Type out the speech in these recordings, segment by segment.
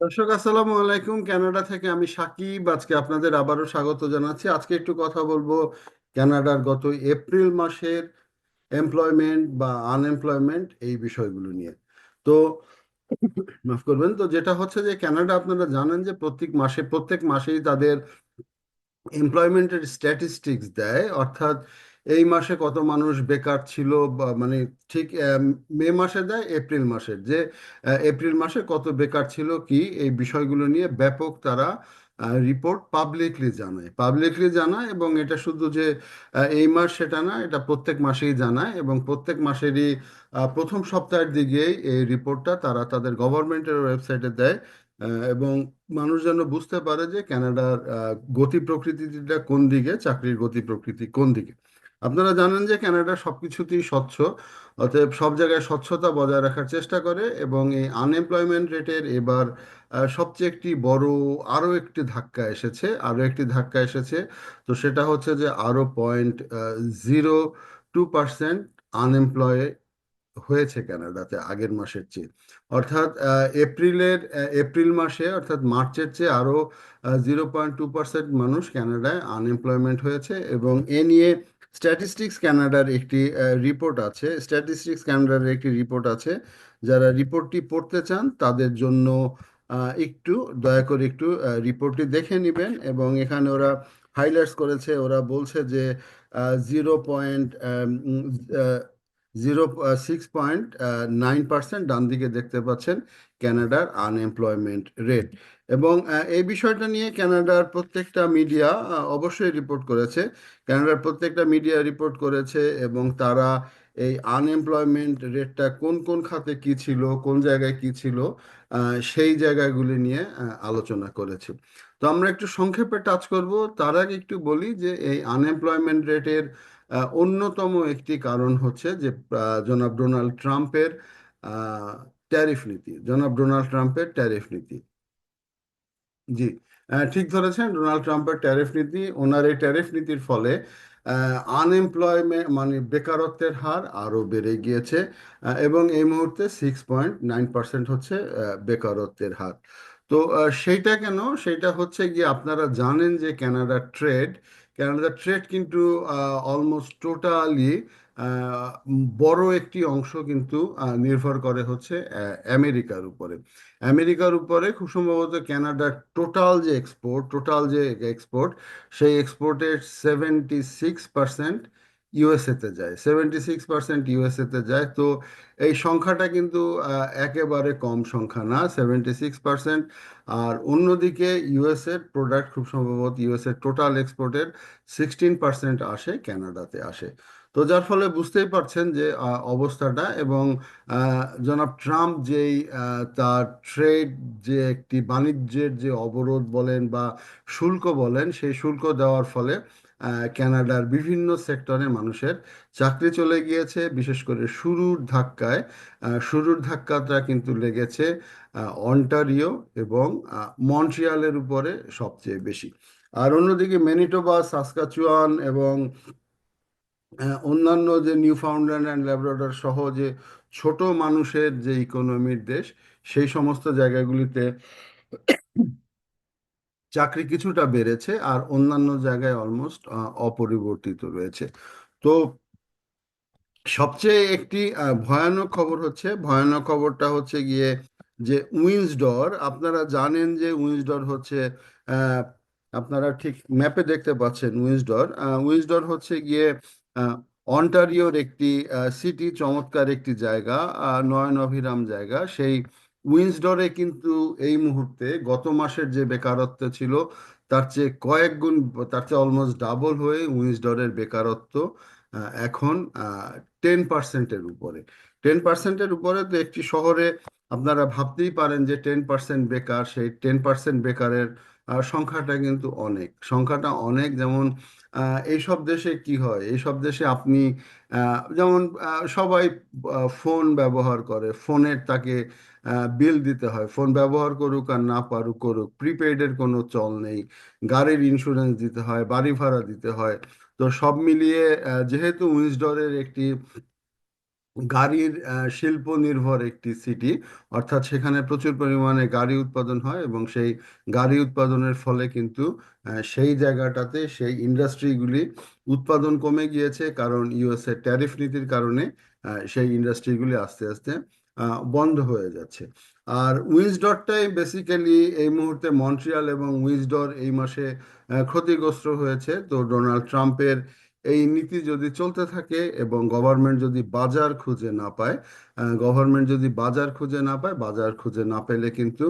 দর্শক, আসসালামু আলাইকুম। কানাডা থেকে আমি সাকিব। আজকে আপনাদের আবারও স্বাগত জানাচ্ছি। আজকে একটু কথা বলব কানাডার গত এপ্রিল মাসের এমপ্লয়মেন্ট বা আনএমপ্লয়মেন্ট এই বিষয়গুলো নিয়ে। তো, মাফ করবেন। তো যেটা হচ্ছে যে, কানাডা আপনারা জানেন যে, প্রত্যেক মাসে, প্রত্যেক মাসেই তাদের এমপ্লয়মেন্টের স্ট্যাটিস্টিক্স দেয়। অর্থাৎ এই মাসে কত মানুষ বেকার ছিল বা মানে ঠিক মে মাসে দেয় এপ্রিল মাসের যে এপ্রিল মাসে কত বেকার ছিল কি এই বিষয়গুলো নিয়ে ব্যাপক তারা রিপোর্ট পাবলিকলি জানায়। পাবলিকলি জানায় এবং এটা শুধু যে এই মাস সেটা না এটা প্রত্যেক মাসেই জানায় এবং প্রত্যেক মাসেরই প্রথম সপ্তাহের দিকেই এই রিপোর্টটা তারা তাদের গভর্নমেন্টের ওয়েবসাইটে দেয় এবং মানুষ যেন বুঝতে পারে যে কানাডার আহ, গতি প্রকৃতিটা কোন দিকে চাকরির গতি প্রকৃতি কোন দিকে। আপনারা জানেন যে কানাডা সবকিছুতেই স্বচ্ছ, অতএব সব জায়গায় স্বচ্ছতা বজায় রাখার চেষ্টা করে এবং এই আনএমপ্লয়মেন্ট রেটের এবার সবচেয়ে একটি বড়, আরও একটি ধাক্কা এসেছে, আরও একটি ধাক্কা এসেছে। তো সেটা হচ্ছে যে আরও point zero two percent unemploy হয়েছে ক্যানাডাতে আগের মাসের চেয়ে। অর্থাৎ এপ্রিলের এপ্রিল মাসে, অর্থাৎ মার্চের চেয়ে আরও জিরো পয়েন্ট টু পার্সেন্ট মানুষ কানাডায় আনএমপ্লয়মেন্ট হয়েছে এবং এ নিয়ে স্ট্যাটিস্টিক্স ক্যানাডার একটি রিপোর্ট আছে। স্ট্যাটিস্টিক্স ক্যানাডার একটি রিপোর্ট আছে। যারা রিপোর্টটি পড়তে চান, তাদের জন্য একটু দয়া করে একটু রিপোর্টটি দেখে নেবেন এবং এখানে ওরা হাইলাইটস করেছে। ওরা বলছে যে zero point zero six point nine percent ডান দিকে দেখতে পাচ্ছেন ক্যানাডার আনএমপ্লয়মেন্ট রেট এবং এই বিষয়টা নিয়ে কানাডার প্রত্যেকটা মিডিয়া অবশ্যই রিপোর্ট করেছে। কানাডার প্রত্যেকটা মিডিয়া রিপোর্ট করেছে এবং তারা এই আনএমপ্লয়মেন্ট রেটটা কোন কোন খাতে কি ছিল, কোন জায়গায় কি ছিল সেই জায়গাগুলি নিয়ে আলোচনা করেছে। তো আমরা একটু সংক্ষেপে টাচ করব। তার আগে একটু বলি যে এই আনএমপ্লয়মেন্ট রেটের অন্যতম একটি কারণ হচ্ছে যে জনাব ডোনাল্ড ট্রাম্পের ট্যারিফ নীতি, জনাব ডোনাল্ড ট্রাম্পের ট্যারিফ নীতি। জি। ঠিক ধরেছেন ডোনাল্ড ট্রাম্পের ট্যারিফ নীতি, ওনার এই ট্যারিফ নীতির ফলে আনএমপ্লয়মেন্ট মানে বেকারত্বের হার আরও বেড়ে গিয়েছে এবং এই মুহূর্তে সিক্স পয়েন্ট নাইন পার্সেন্ট হচ্ছে বেকারত্বের হার। তো সেইটা কেন? সেইটা হচ্ছে গিয়ে আপনারা জানেন যে কানাডার ট্রেড কানাডার ট্রেড কিন্তু অলমোস্ট টোটালি বড় একটি অংশ কিন্তু নির্ভর করে হচ্ছে আমেরিকার উপরে। আমেরিকার উপরে খুব সম্ভবত কানাডার টোটাল যে এক্সপোর্ট টোটাল যে এক্সপোর্ট সেই এক্সপোর্টের সেভেন্টি সিক্স পার্সেন্ট ইউএসএতে যায়। সেভেন্টি সিক্স পার্সেন্ট ইউএসএতে যায়। তো এই সংখ্যাটা কিন্তু একেবারে কম সংখ্যা না সেভেন্টি সিক্স পার্সেন্ট আর অন্যদিকে ইউএসএর প্রোডাক্ট খুব সম্ভবত ইউএসএর টোটাল এক্সপোর্টের সিক্সটিন পার্সেন্ট আসে, কানাডাতে আসে। তো যার ফলে বুঝতেই পারছেন যে অবস্থাটা এবং জনাব ট্রাম্প যেই তার ট্রেড যে একটি বাণিজ্যের যে অবরোধ বলেন বা শুল্ক বলেন, সেই শুল্ক দেওয়ার ফলে ক্যানাডার বিভিন্ন সেক্টরে মানুষের চাকরি চলে গিয়েছে। বিশেষ করে শুরুর ধাক্কায় শুরুর ধাক্কাটা কিন্তু লেগেছে অন্টারিও এবং মন্ট্রিয়ালের উপরে সবচেয়ে বেশি। আর অন্যদিকে ম্যানিটোবা সাসকাচুয়ান এবং অন্যান্য যে নিউ ফাউন্ডল্যান্ড অ্যান্ড ল্যাব্রাডর সহ যে ছোট মানুষের যে ইকোনমির দেশ সেই সমস্ত জায়গাগুলিতে চাকরি কিছুটা বেড়েছে আর অন্যান্য জায়গায় অলমোস্ট অপরিবর্তিত রয়েছে। তো সবচেয়ে একটি ভয়ানক খবর হচ্ছে ভয়ানক খবরটা হচ্ছে গিয়ে যে উইন্সডর আপনারা জানেন যে উইন্সডর হচ্ছে আহ, আপনারা ঠিক ম্যাপে দেখতে পাচ্ছেন উইন্সডর আহ, উইন্সডর হচ্ছে গিয়ে অন্টারিওর একটি সিটি চমৎকার একটি জায়গা নয়ন অভিরাম জায়গা। সেই উইন্সডরে কিন্তু এই মুহূর্তে গত মাসের যে বেকারত্ব ছিল, তার চেয়ে কয়েক গুণ, তার চেয়ে অলমোস্ট ডাবল হয়ে উইন্সডরের বেকারত্ব এখন টেন পার্সেন্টের উপরে। টেন পার্সেন্টের উপরে তো একটি শহরে আপনারা ভাবতেই পারেন যে টেন পার্সেন্ট বেকার, সেই টেন পার্সেন্ট বেকারের সংখ্যাটা কিন্তু অনেক। সংখ্যাটা অনেক যেমন এইসব দেশে কি হয়? এইসব দেশে আপনি যেমন সবাই ফোন ব্যবহার করে। ফোনের তাকে বিল দিতে হয়। ফোন ব্যবহার করুক আর না পারুক, করুক। প্রিপেইডের কোনো চল নেই। গাড়ির ইন্স্যুরেন্স দিতে হয়, বাড়ি ভাড়া দিতে হয়। তো সব মিলিয়ে যেহেতু উইজডরের একটি গাড়ির শিল্প নির্ভর একটি সিটি অর্থাৎ সেখানে প্রচুর পরিমাণে গাড়ি উৎপাদন হয় এবং সেই গাড়ি উৎপাদনের ফলে কিন্তু সেই জায়গাটাতে সেই ইন্ডাস্ট্রিগুলি উৎপাদন কমে গিয়েছে কারণ ইউএসএ ট্যারিফ নীতির কারণে সেই ইন্ডাস্ট্রিগুলি আস্তে আস্তে বন্ধ হয়ে যাচ্ছে। আর উইজডরটাই বেসিক্যালি এই মুহূর্তে মন্ট্রিয়াল এবং উইজডর এই মাসে ক্ষতিগ্রস্ত হয়েছে। তো ডোনাল্ড ট্রাম্পের এই নীতি যদি চলতে থাকে এবং গভর্নমেন্ট যদি বাজার খুঁজে না পায় গভর্নমেন্ট যদি বাজার খুঁজে না পায় বাজার খুঁজে না পেলে কিন্তু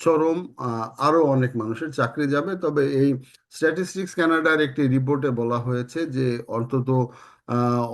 চরম আহ, আরও অনেক মানুষের চাকরি যাবে। তবে এই স্ট্যাটিস্টিক্স কানাডার একটি রিপোর্টে বলা হয়েছে যে অন্তত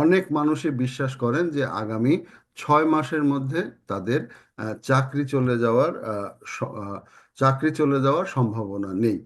অনেক মানুষই বিশ্বাস করেন যে আগামী ছয় মাসের মধ্যে তাদের চাকরি চলে যাওয়ার চাকরি চলে যাওয়ার সম্ভাবনা নেই।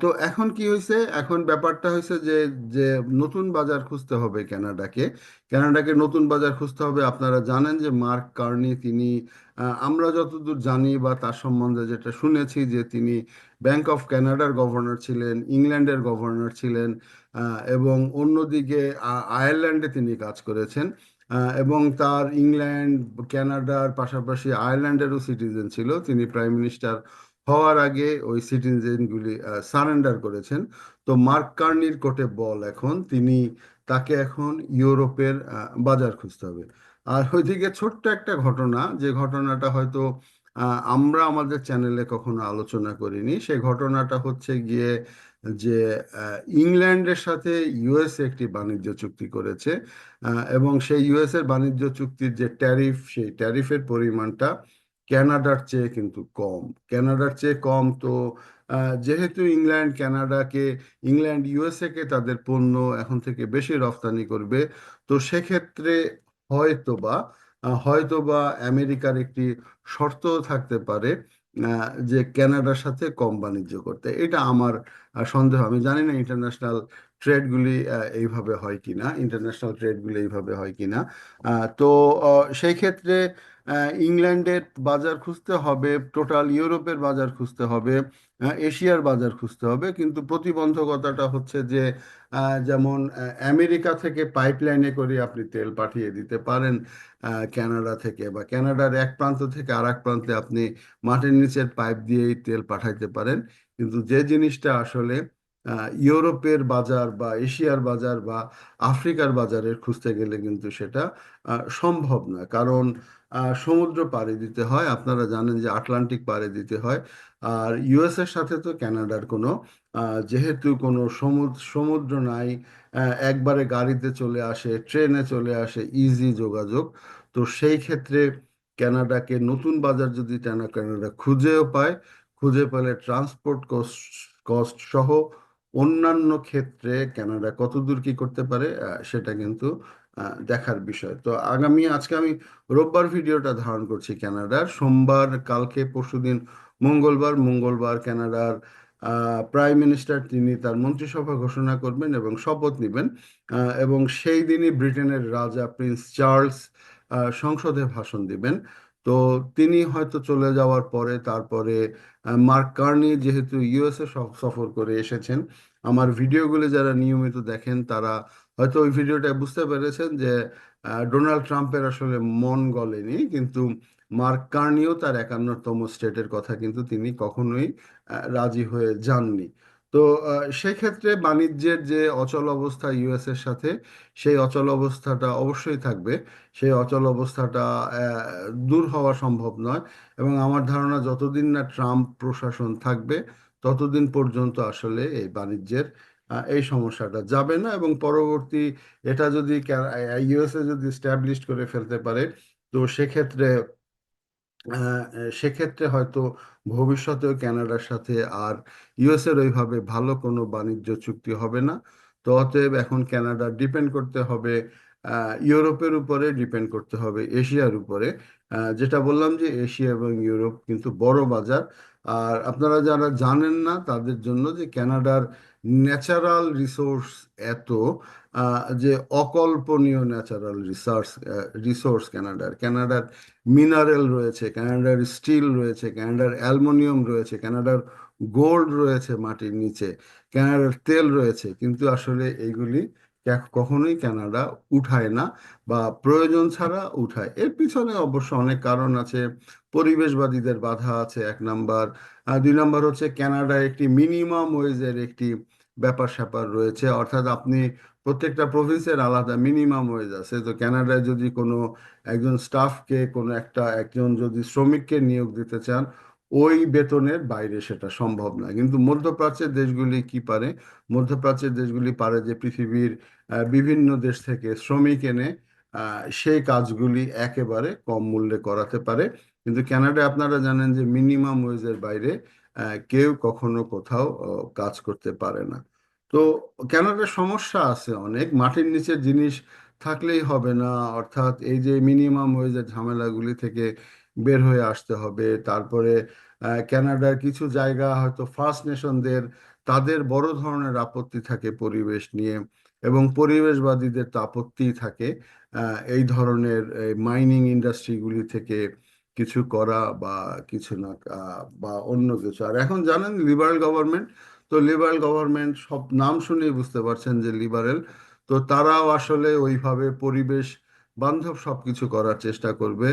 তো এখন কি হয়েছে এখন ব্যাপারটা হয়েছে যে যে নতুন বাজার খুঁজতে হবে কানাডাকে কানাডাকে নতুন বাজার খুঁজতে হবে। আপনারা জানেন যে মার্ক কার্নি তিনি আমরা যতদূর জানি বা তার সম্বন্ধে যেটা শুনেছি যে তিনি ব্যাংক অফ কানাডার গভর্নর ছিলেন, ইংল্যান্ডের গভর্নর ছিলেন এবং অন্যদিকে আয়ারল্যান্ডে তিনি কাজ করেছেন। এবং তার ইংল্যান্ড কানাডার পাশাপাশি আয়ারল্যান্ডেরও সিটিজেন ছিল। তিনি প্রাইম মিনিস্টার হওয়ার আগে ওই সিটিজেনগুলি সারেন্ডার করেছেন। তো মার্ক কার্নির কোটে বল এখন, তিনি তাকে এখন ইউরোপের বাজার খুঁজতে হবে। আর ওইদিকে ছোট্ট একটা ঘটনা, যে ঘটনাটা হয়তো আমরা আমাদের চ্যানেলে কখনো আলোচনা করিনি সেই ঘটনাটা হচ্ছে গিয়ে যে ইংল্যান্ডের সাথে ইউএস একটি বাণিজ্য চুক্তি করেছে এবং সেই ইউএস এর বাণিজ্য চুক্তির যে ট্যারিফ, সেই ট্যারিফের পরিমাণটা কানাডার চেয়ে কিন্তু কম। কানাডার চেয়ে কম তো যেহেতু ইংল্যান্ড কানাডাকে ইংল্যান্ড ইউএসএ কে তাদের পণ্য এখন থেকে বেশি রপ্তানি করবে, তো সেক্ষেত্রে হয়তোবা হয়তোবা আমেরিকার একটি শর্ত থাকতে পারে যে কানাডার সাথে কম বাণিজ্য করতে। এটা আমার সন্দেহ। আমি জানি না ইন্টারন্যাশনাল ট্রেডগুলি এইভাবে হয় কিনা, ইন্টারন্যাশনাল ট্রেডগুলি এইভাবে হয় কিনা। তো সেই ক্ষেত্রে ইংল্যান্ডের বাজার খুঁজতে হবে, টোটাল ইউরোপের বাজার খুঁজতে হবে এশিয়ার বাজার খুঁজতে হবে। কিন্তু প্রতিবন্ধকতাটা হচ্ছে যে যেমন আমেরিকা থেকে পাইপলাইনে করে আপনি তেল পাঠিয়ে দিতে পারেন কানাডা থেকে বা ক্যানাডার এক প্রান্ত থেকে আর এক প্রান্তে আপনি মাটির নিচের পাইপ দিয়েই তেল পাঠাইতে পারেন। কিন্তু যে জিনিসটা আসলে ইউরোপের বাজার বা এশিয়ার বাজার বা আফ্রিকার বাজারের খুঁজতে গেলে কিন্তু সেটা সম্ভব না কারণ সমুদ্র পাড়ি দিতে হয়। আপনারা জানেন যে আটলান্টিক পাড়ি দিতে হয়। আর ইউএস এর সাথে তো ক্যানাডার কোনো যেহেতু কোনো সমুদ্র সমুদ্র নাই একবারে গাড়িতে চলে আসে, ট্রেনে চলে আসে, ইজি যোগাযোগ। তো সেই ক্ষেত্রে কানাডাকে নতুন বাজার যদি টানা কানাডা খুঁজেও পায়, খুঁজে পেলে ট্রান্সপোর্ট কস্ট কস্ট সহ অন্যান্য ক্ষেত্রে কানাডা কতদূর কি করতে পারে সেটা কিন্তু দেখার বিষয়। তো আগামী, আজকে আমি রোববার ভিডিওটা ধারণ করছি কানাডার সোমবার, কালকে, পরশুদিন, মঙ্গলবার মঙ্গলবার কানাডার প্রাইম মিনিস্টার তিনি তার মন্ত্রিসভা ঘোষণা করবেন এবং শপথ নেবেন। এবং সেই দিনই ব্রিটেনের রাজা প্রিন্স চার্লস সংসদে ভাষণ দিবেন। তো তিনি হয়তো চলে যাওয়ার পরে তারপরে মার্ক কার্নি যেহেতু ইউএসএ সফর করে এসেছেন আমার ভিডিওগুলো যারা নিয়মিত দেখেন, তারা হয়তো ওই ভিডিওটা বুঝতে পেরেছেন যে ডোনাল্ড ট্রাম্পের আসলে মন গলেনি, কিন্তু মার্ক কার্নিও তার একান্নতম স্টেটের কথা কিন্তু তিনি কখনোই রাজি হয়ে যাননি। তো সেক্ষেত্রে বাণিজ্যের যে অচল অবস্থা ইউএস এর সাথে, সেই অচল অবস্থাটা অবশ্যই থাকবে। সেই অচল অবস্থাটা দূর হওয়া সম্ভব নয়। এবং আমার ধারণা যতদিন না ট্রাম্প প্রশাসন থাকবে ততদিন পর্যন্ত আসলে এই বাণিজ্যের এই সমস্যাটা যাবে না এবং পরবর্তী এটা যদি ইউএসএ যদি স্ট্যাবলিশ করে ফেলতে পারে, তো সেক্ষেত্রে সেক্ষেত্রে হয়তো ভবিষ্যতেও কানাডার সাথে আর ইউএস এর ওইভাবে ভালো কোনো বাণিজ্য চুক্তি হবে না। তো অতএব এখন ক্যানাডা ডিপেন্ড করতে হবে ইউরোপের উপরে ডিপেন্ড করতে হবে, এশিয়ার উপরে। যেটা বললাম যে এশিয়া এবং ইউরোপ কিন্তু বড় বাজার। আর আপনারা যারা জানেন না, তাদের জন্য যে ক্যানাডার ন্যাচারাল রিসোর্স এত যে অকল্পনীয় ন্যাচারাল রিসার্চ রিসোর্স ক্যানাডার ক্যানাডার মিনারেল রয়েছে ক্যানাডার স্টিল রয়েছে ক্যানাডার অ্যালুমিনিয়াম রয়েছে ক্যানাডার গোল্ড রয়েছে মাটির নিচে ক্যানাডার তেল রয়েছে। কিন্তু আসলে এইগুলি কখনোই কানাডা উঠায় না বা প্রয়োজন ছাড়া উঠায়। এর পিছনে অবশ্য অনেক কারণ আছে। পরিবেশবাদীদের বাধা আছে এক নাম্বার। দুই নাম্বার হচ্ছে কানাডায় একটি মিনিমাম ওয়েজের একটি ব্যাপার স্যাপার রয়েছে। অর্থাৎ আপনি প্রত্যেকটা প্রভিন্সের আলাদা মিনিমাম ওয়েজ আছে। তো কানাডায় যদি কোনো একজন স্টাফকে, কোনো একটা, একজন যদি শ্রমিককে নিয়োগ দিতে চান ওই বেতনের বাইরে সেটা সম্ভব না কিন্তু মধ্যপ্রাচ্যের দেশগুলি কি পারে? মধ্যপ্রাচ্যের দেশগুলি পারে যে পৃথিবীর বিভিন্ন দেশ থেকে শ্রমিক এনে সেই কাজগুলি একেবারে কম মূল্যে করাতে পারে। কিন্তু কানাডায় আপনারা জানেন যে মিনিমাম ওয়েজের বাইরে কেউ কখনো কোথাও কাজ করতে পারে না। তো কানাডার সমস্যা আছে অনেক। মাটির নিচের জিনিস থাকলেই হবে না। অর্থাৎ এই যে মিনিমাম ওয়েজের ঝামেলাগুলি থেকে বের হয়ে আসতে হবে। তারপরে ক্যানাডার কিছু জায়গা হয়তো ফার্স্ট নেশনদের, তাদের বড় ধরনের আপত্তি থাকে পরিবেশ নিয়ে এবং পরিবেশবাদীদের তো আপত্তিই থাকে। এই ধরনের মাইনিং ইন্ডাস্ট্রিগুলি থেকে কিছু করা বা কিছু না বা অন্য কিছু। আর এখন জানেন লিবারেল গভর্নমেন্ট তো লিবারেল গভর্নমেন্ট সব নাম শুনেই বুঝতে পারছেন যে লিবারেল তো তারাও আসলে ওইভাবে পরিবেশ বান্ধব সব কিছু করার চেষ্টা করবে।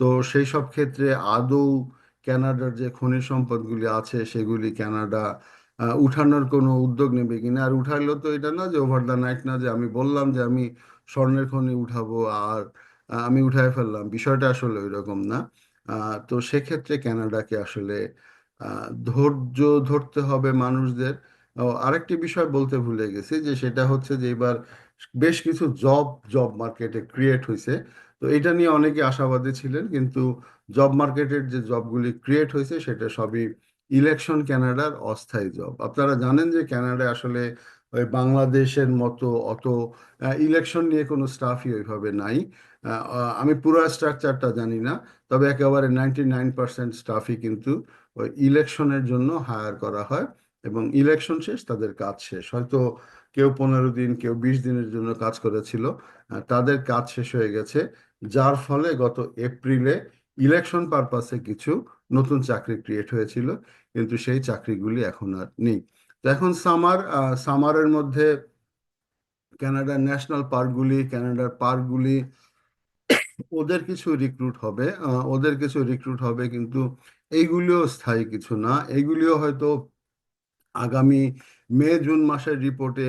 তো সেই সব ক্ষেত্রে আদৌ ক্যানাডার যে খনিজ সম্পদগুলি আছে, সেগুলি ক্যানাডা উঠানোর কোনো উদ্যোগ নেবে কিনা? আর উঠাইলেও তো এটা না যে ওভার দ্য নাইট না যে আমি বললাম যে আমি স্বর্ণের খনি উঠাবো আর আমি উঠায় ফেললাম। বিষয়টা আসলে ওইরকম না। তো সেক্ষেত্রে কানাডাকে আসলে ধৈর্য ধরতে হবে মানুষদের। আরেকটি বিষয় বলতে ভুলে গেছি যে সেটা হচ্ছে যে এবার বেশ কিছু জব জব মার্কেটে ক্রিয়েট হয়েছে তো এটা নিয়ে অনেকে আশাবাদী ছিলেন, কিন্তু জব মার্কেটের যে জবগুলি ক্রিয়েট হয়েছে সেটা সবই ইলেকশন ক্যানাডার অস্থায়ী জব আপনারা জানেন যে কানাডায় আসলে ওই বাংলাদেশের মতো অত ইলেকশন নিয়ে কোনো স্টাফই ওইভাবে নাই। আমি পুরো স্ট্রাকচারটা জানি না, তবে একেবারে নাইনটি নাইন পার্সেন্ট স্টাফই কিন্তু ওই ইলেকশনের জন্য হায়ার করা হয় এবং ইলেকশন শেষ, তাদের কাজ শেষ। হয়তো কেউ পনেরো দিন, কেউ বিশ দিনের জন্য কাজ করেছিল তাদের কাজ শেষ হয়ে গেছে। যার ফলে গত এপ্রিলে ইলেকশন পারপাসে কিছু নতুন চাকরি ক্রিয়েট হয়েছিল, কিন্তু সেই চাকরিগুলি এখন আর নেই। তো এখন সামার সামারের মধ্যে কানাডার ন্যাশনাল পার্কগুলি ক্যানাডার পার্কগুলি ওদের কিছু রিক্রুট হবে ওদের কিছু রিক্রুট হবে, কিন্তু এইগুলিও স্থায়ী কিছু না। এইগুলিও হয়তো আগামী মে, জুন মাসের রিপোর্টে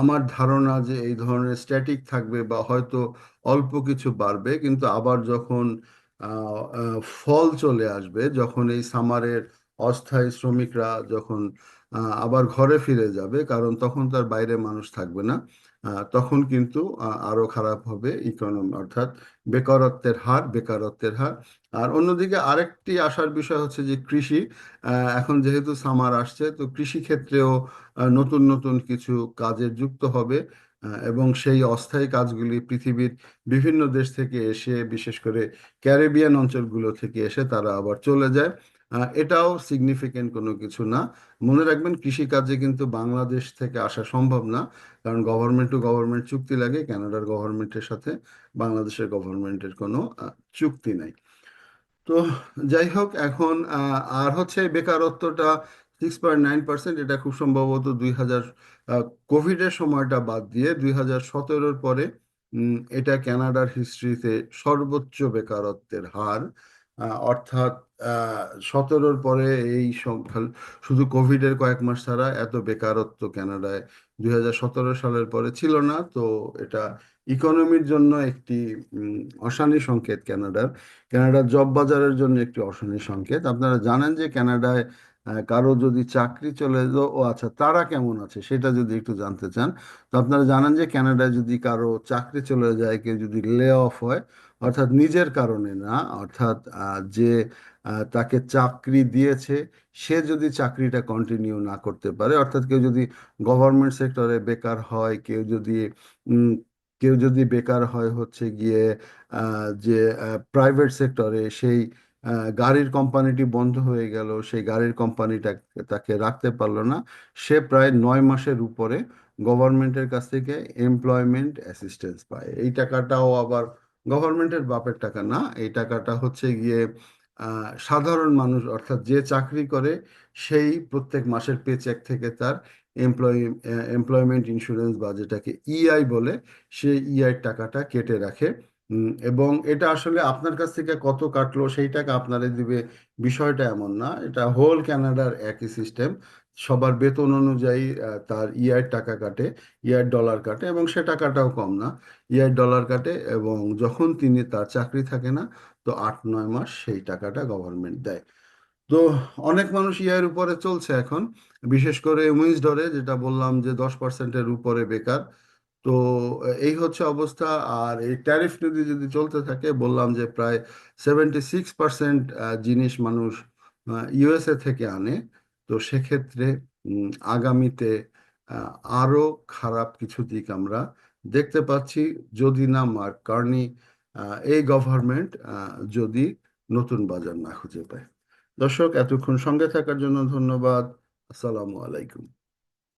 আমার ধারণা যে এই ধরনের স্ট্যাটিক থাকবে বা হয়তো অল্প কিছু বাড়বে, কিন্তু আবার যখন ফল চলে আসবে, যখন এই সামারের অস্থায়ী শ্রমিকরা যখন আবার ঘরে ফিরে যাবে, কারণ তখন তার বাইরে মানুষ থাকবে না। তখন কিন্তু আরও খারাপ হবে ইকোনমি অর্থাৎ বেকারত্বের হার বেকারত্বের হার। আর অন্যদিকে আরেকটি আসার বিষয় হচ্ছে যে কৃষি এখন যেহেতু সামার আসছে, তো কৃষি ক্ষেত্রেও নতুন নতুন কিছু কাজে যুক্ত হবে এবং সেই অস্থায়ী কাজগুলি পৃথিবীর বিভিন্ন দেশ থেকে এসে, বিশেষ করে ক্যারিবিয়ান অঞ্চলগুলো থেকে এসে তারা আবার চলে যায়। এটাও সিগনিফিকেন্ট কোনো কিছু না। মনে রাখবেন, কৃষিকাজে কিন্তু বাংলাদেশ থেকে আসা সম্ভব না, কারণ গভর্নমেন্ট টু গভর্নমেন্ট চুক্তি লাগে ক্যানাডার গভর্নমেন্টের সাথে বাংলাদেশের গভর্নমেন্টের কোনো চুক্তি নাই। তো যাই হোক, এখন আর হচ্ছে বেকারত্বটা সিক্স পয়েন্ট নাইন পার্সেন্ট এটা খুব সম্ভবত দুই হাজার কোভিডের সময়টা বাদ দিয়ে দুই হাজার সতেরোর পরে এটা ক্যানাডার হিস্ট্রিতে সর্বোচ্চ বেকারত্বের হার অর্থাৎ সতেরোর পরে এই সংখ্যা শুধু কোভিডের কয়েক মাস ছাড়া এত বেকারত্ব কানাডায় দুই হাজার সতেরো সালের পরে ছিল না। তো এটা ইকোনমির জন্য একটি অশানি সংকেত ক্যানাডার কানাডার জব বাজারের জন্য একটি অশানি সংকেত। আপনারা জানেন যে কানাডায় আহ, কারও যদি চাকরি চলে ও আচ্ছা তারা কেমন আছে সেটা যদি একটু জানতে চান, তো আপনারা জানেন যে ক্যানাডায় যদি কারও চাকরি চলে যায়, কেউ যদি লে অফ হয়, অর্থাৎ নিজের কারণে না, অর্থাৎ যে তাকে চাকরি দিয়েছে, সে যদি চাকরিটা কন্টিনিউ না করতে পারে, অর্থাৎ কেউ যদি গভর্নমেন্ট সেক্টরে বেকার হয়, কেউ যদি কেউ যদি বেকার হয় হচ্ছে গিয়ে যে প্রাইভেট সেক্টরে সেই গাড়ির কোম্পানিটি বন্ধ হয়ে গেল, সেই গাড়ির কোম্পানিটা তাকে রাখতে পারল না। সে প্রায় নয় মাসের উপরে গভর্নমেন্টের কাছ থেকে এমপ্লয়মেন্ট অ্যাসিস্ট্যান্স পায়। এই টাকাটাও আবার গভর্নমেন্টের বাপের টাকা না, এই টাকাটা হচ্ছে গিয়ে সাধারণ মানুষ, অর্থাৎ যে চাকরি করে, সেই প্রত্যেক মাসের পে চেক থেকে তার এমপ্লয়ি এমপ্লয়মেন্ট ইন্স্যুরেন্স বা যেটাকে ইআই বলে সেই ইআই টাকাটা কেটে রাখে। এবং এটা আসলে আপনার কাছ থেকে কত কাটলো, সেই টাকা আপনারে দিবে, বিষয়টা এমন না। এটা হোল কানাডার একই সিস্টেম সবার বেতন অনুযায়ী তার ইআই টাকা কাটে ইআই ডলার কাটে এবং সে টাকাটাও কম না। ইআই ডলার কাটে এবং যখন তিনি তার চাকরি থাকে না, তো আট, নয় মাস সেই টাকাটা গভর্নমেন্ট দেয়। তো অনেক মানুষ ইআইয়ের উপরে চলছে এখন। বিশেষ করে উইজডরে যেটা বললাম যে দশ পার্সেন্টের উপরে বেকার। তো এই হচ্ছে অবস্থা। আর এই ট্যারিফ যদি যদি চলতে থাকে বললাম যে প্রায় সেভেন্টি সিক্স পার্সেন্ট জিনিস মানুষ ইউএসএ থেকে আনে। তো সেক্ষেত্রে আগামীতে আহ, আরও খারাপ কিছু দিক আমরা দেখতে পাচ্ছি। যদি না মার্ক কার্নি এই গভর্নমেন্ট যদি নতুন বাজার না খুঁজে পায়। দর্শক এতক্ষণ সঙ্গে থাকার জন্য ধন্যবাদ। আসসালামু আলাইকুম।